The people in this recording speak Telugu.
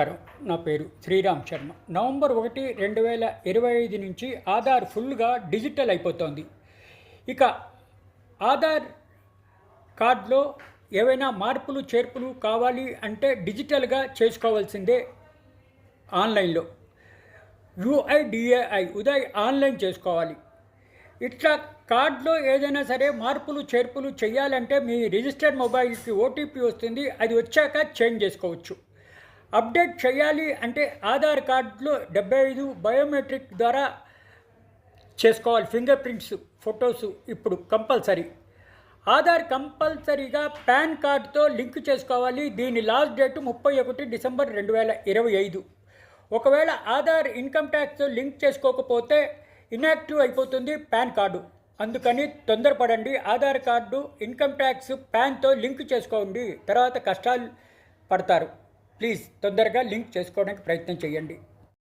నమస్కారం. నా పేరు శ్రీరామ్ శర్మ. నవంబర్ ఒకటి రెండు వేల ఇరవై ఐదు నుంచి ఆధార్ ఫుల్గా డిజిటల్ అయిపోతోంది. ఇక ఆధార్ కార్డులో ఏవైనా మార్పులు చేర్పులు కావాలి అంటే డిజిటల్గా చేసుకోవాల్సిందే ఆన్లైన్లో. యుఐడిఏఐ ఉదయ్ ఆన్లైన్ చేసుకోవాలి. ఇట్లా కార్డులో ఏదైనా సరే మార్పులు చేర్పులు చేయాలంటే మీ రిజిస్టర్డ్ మొబైల్కి ఓటీపీ వస్తుంది. అది వచ్చాక చేంజ్ చేసుకోవచ్చు. అప్డేట్ చేయాలి అంటే ఆధార్ కార్డులో డెబ్బై ఐదు బయోమెట్రిక్ ద్వారా చేసుకోవాలి. ఫింగర్ ప్రింట్స్ ఫొటోస్ ఇప్పుడు కంపల్సరీ. ఆధార్ కంపల్సరీగా పాన్ కార్డుతో లింక్ చేసుకోవాలి. దీని లాస్ట్ డేట్ ముప్పై ఒకటి డిసెంబర్ రెండు వేల ఇరవై ఐదు. ఒకవేళ ఆధార్ ఇన్కమ్ ట్యాక్స్తో లింక్ చేసుకోకపోతే ఇన్యాక్టివ్ అయిపోతుంది పాన్ కార్డు. అందుకని తొందరపడండి. ఆధార్ కార్డు ఇన్కమ్ ట్యాక్స్ పాన్తో లింక్ చేసుకోండి. తర్వాత కష్టాలు పడతారు. ప్లీజ్ తొందరగా లింక్ చేసుకోవడానికి ప్రయత్నం చేయండి.